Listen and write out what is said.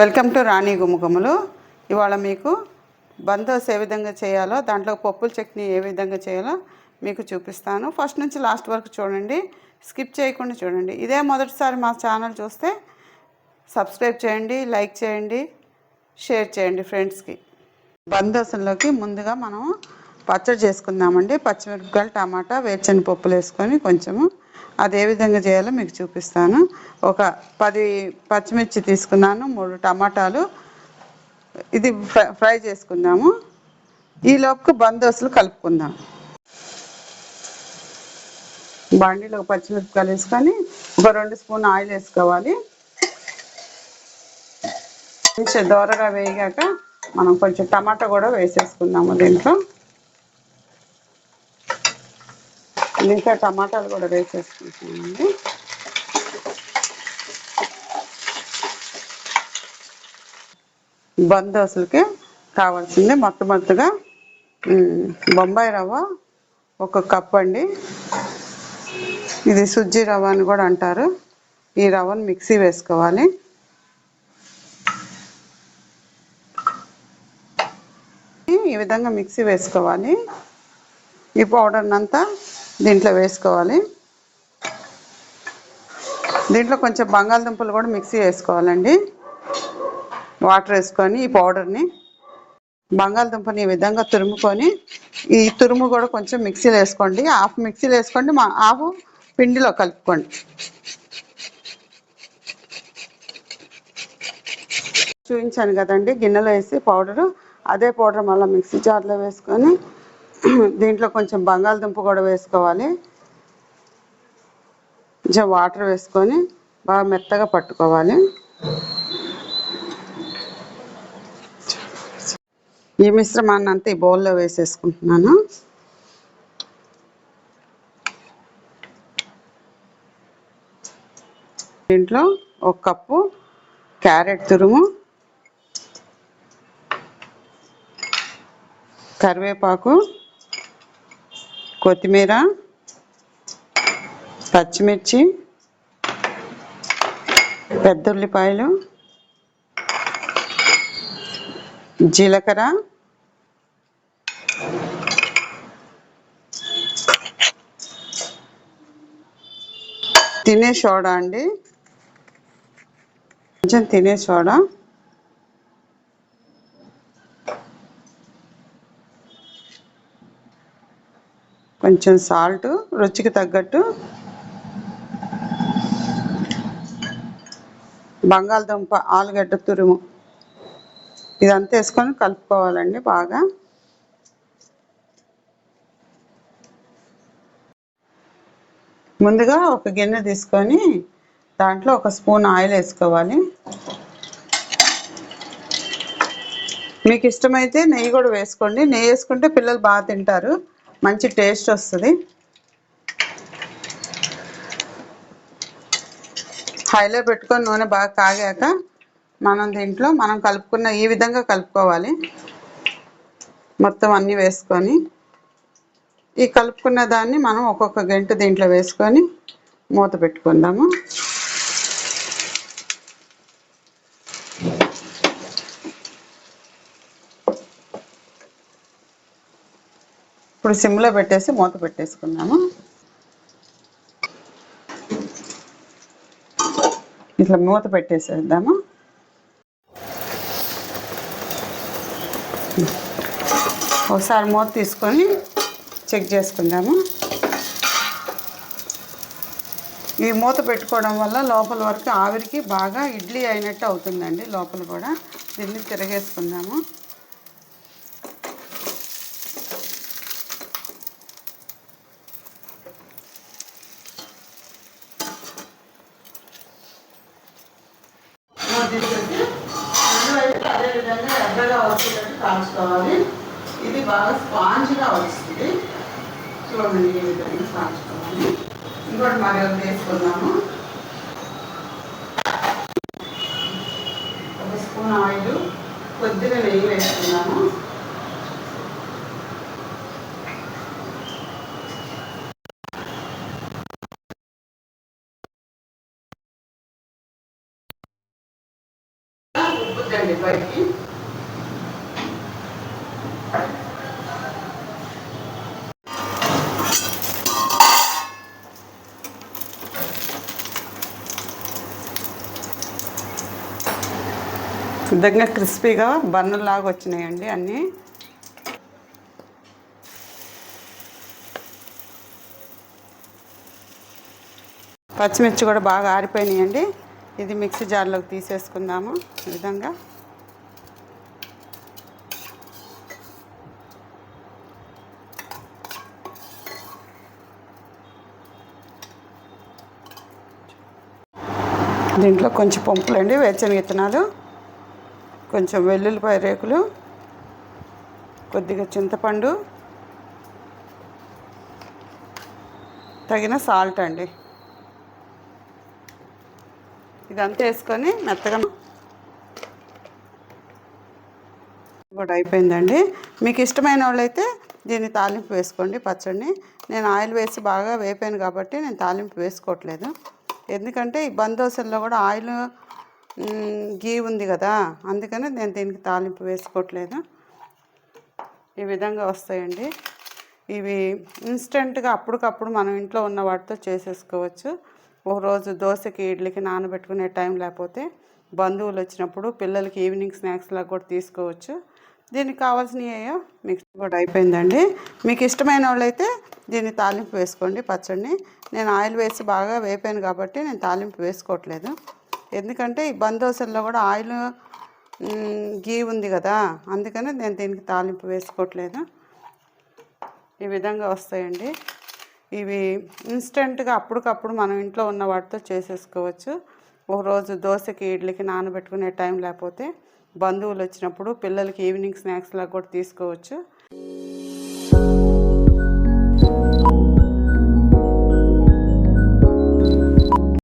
Welcome to రాణి గుమ్మగుమ్మలు ఇవాళ మీకు బందోస్ ఏ విధంగా చేయాలో దాంట్లో పప్పుల చట్నీ ఏ విధంగా చేయాలో మీకు చూపిస్తాను. ఫస్ట్ నుంచి లాస్ట్ వరకు చూడండి. స్కిప్ చేయకుండా చూడండి. ఇదే మొదటిసారి మా ఛానల్ చూస్తే సబ్స్క్రైబ్ చేయండి లైక్ చేయండి షేర్ చేయండి ఫ్రెండ్స్కి. బందోసంలోకి ముందుగా మనం పచ్చడి చేసుకుందామండి. పచ్చిమిరపకాయలు టమాటా వేరుశనగ పప్పులు వేసుకొని కొంచెము అది ఏ విధంగా చేయాలో మీకు చూపిస్తాను. ఒక పది పచ్చిమిర్చి తీసుకున్నాను మూడు టమాటాలు. ఇది ఫ్రై- ఫ్రై చేసుకుందాము. ఈ లోపుకు బందోసులు కలుపుకుందాం. బండిలో పచ్చిమిరపకాయలు వేసుకొని ఒక రెండు స్పూన్ ఆయిల్ వేసుకోవాలి. కొంచెం దోరగా వేగాక మనం కొంచెం టమాటా కూడా వేసేసుకుందాము దీంట్లో. ఇంకా టమాటాలు కూడా వేసేసుకుంటామండి బందోసులకి కావాల్సింది మొట్టమొదటిగా బొంబాయి రవ్వ ఒక కప్ అండి. ఇది సుజ్జి రవ్వ అని కూడా అంటారు. ఈ రవ్వను మిక్సీ వేసుకోవాలి. ఈ విధంగా మిక్సీ వేసుకోవాలి. ఈ పౌడర్ని అంతా దీంట్లో వేసుకోవాలి. దీంట్లో కొంచెం బంగాళదుంపలు కూడా మిక్సీ వేసుకోవాలండి. వాటర్ వేసుకొని ఈ పౌడర్ని బంగాళదుంపని ఈ విధంగా తురుముకొని ఈ తురుము కూడా కొంచెం మిక్సీలో వేసుకోండి. హాఫ్ మిక్సీలో వేసుకోండి మా హాఫ్ పిండిలో కలుపుకోండి. చూపించాను కదండి గిన్నెలో వేసి పౌడరు. అదే పౌడర్ మళ్ళీ మిక్సీ జార్లో వేసుకొని దీంట్లో కొంచెం బంగాళదుంప కూడా వేసుకోవాలి. కొంచెం వాటర్ వేసుకొని బాగా మెత్తగా పట్టుకోవాలి. ఈ మిశ్రమాన్ని అంతా ఈ బౌల్లో వేసేసుకుంటున్నాను. దీంట్లో ఒక కప్పు క్యారెట్ తురుము కరివేపాకు కొత్తిమీర పచ్చిమిర్చి పెద్ద ఉల్లిపాయలు జీలకర్ర తినే సోడా అండి. కొంచెం తినే సోడా. కొంచెం సాల్ట్ రుచికి తగ్గట్టు బంగాళదుంప ఆలుగడ్డ తురుము. ఇదంతా వేసుకొని కలుపుకోవాలండి బాగా. ముందుగా ఒక గిన్నె తీసుకొని దాంట్లో ఒక స్పూన్ ఆయిల్ వేసుకోవాలి. మీకు ఇష్టమైతే నెయ్యి కూడా వేసుకోండి. నెయ్యి వేసుకుంటే పిల్లలు బాగా తింటారు. మంచి టేస్ట్ వస్తుంది. హైలో పెట్టుకొని నూనె బాగా కాగాక మనం దీంట్లో మనం కలుపుకున్న ఈ విధంగా కలుపుకోవాలి. మొత్తం అన్నీ వేసుకొని ఈ కలుపుకున్న దాన్ని మనం ఒక్కొక్క గంట దీంట్లో వేసుకొని మూత పెట్టుకుందాము. ఇప్పుడు సిమ్లో పెట్టేసి మూత పెట్టేసుకున్నాము ఇట్లా మూత పెట్టేసేద్దాము. ఒకసారి మూత తీసుకొని చెక్ చేసుకుందాము. ఈ మూత పెట్టుకోవడం వల్ల లోపల వరకు ఆవిరికి బాగా ఇడ్లీ అయినట్టు అవుతుందండి లోపల కూడా. దీన్ని తిరగేసుకుందాము. అదే విధంగా ఎర్రగా వచ్చేటట్టు కాల్చుకోవాలి ఇది బాగా స్పాంజ్గా వస్తుంది చూడండి ఈ విధంగా కాల్చుకోవాలి ఇంకోటి మరి వేసుకున్నాము ఒక స్పూన్ ఆయిల్ కొద్దిగా నెయ్యి వేసుకున్నాము ఉప్పు విధంగా క్రిస్పీగా బన్నులాగా వచ్చినాయండి అన్నీ. పచ్చిమిర్చి కూడా బాగా ఆరిపోయినాయండి. ఇది మిక్సీ జార్లోకి తీసేసుకుందాము ఈ విధంగా. దీంట్లో కొంచెం పంపులండి వేరుశనగ విత్తనాలు కొంచెం వెల్లుల్లిపాయ రేకులు కొద్దిగా చింతపండు తగిన సాల్ట్ అండి. ఇదంతా వేసుకొని మెత్తగా కూడా అయిపోయిందండి. మీకు ఇష్టమైన వాళ్ళైతే దీన్ని తాలింపు వేసుకోండి పచ్చడిని. నేను ఆయిల్ వేసి బాగా వేపాను కాబట్టి నేను తాలింపు వేసుకోవట్లేదు. ఎందుకంటే ఈ బందోసల్లో కూడా ఆయిల్ గీ ఉంది కదా అందుకని నేను దీనికి తాలింపు వేసుకోవట్లేదు. ఈ విధంగా వస్తాయండి. ఇవి ఇన్స్టెంట్గా అప్పటికప్పుడు మనం ఇంట్లో ఉన్న వాటితో చేసేసుకోవచ్చు. ఒక రోజు దోశకి ఇడ్లీకి నానబెట్టుకునే టైం లేకపోతే బంధువులు వచ్చినప్పుడు పిల్లలకి ఈవినింగ్ స్నాక్స్లా కూడా తీసుకోవచ్చు. దీనికి కావాల్సినవి ఏయో మిక్స్ కూడా అయిపోయిందండి. మీకు ఇష్టమైన వాళ్ళైతే దీన్ని తాలింపు వేసుకోండి పచ్చడిని. నేను ఆయిల్ వేసి బాగా వేపాను కాబట్టి నేను తాలింపు వేసుకోవట్లేదు. ఎందుకంటే ఈ బందోసల్లో కూడా ఆయిల్ గీ ఉంది కదా అందుకని నేను దీనికి తాలింపు వేసుకోవట్లేదు. ఈ విధంగా వస్తాయండి. ఇవి ఇన్స్టెంట్గా అప్పటికప్పుడు మనం ఇంట్లో ఉన్న వాటితో చేసేసుకోవచ్చు. ఒకరోజు దోశకి ఇడ్లీకి నానబెట్టుకునే టైం లేకపోతే బంధువులు వచ్చినప్పుడు పిల్లలకి ఈవినింగ్ స్నాక్స్లా కూడా తీసుకోవచ్చు.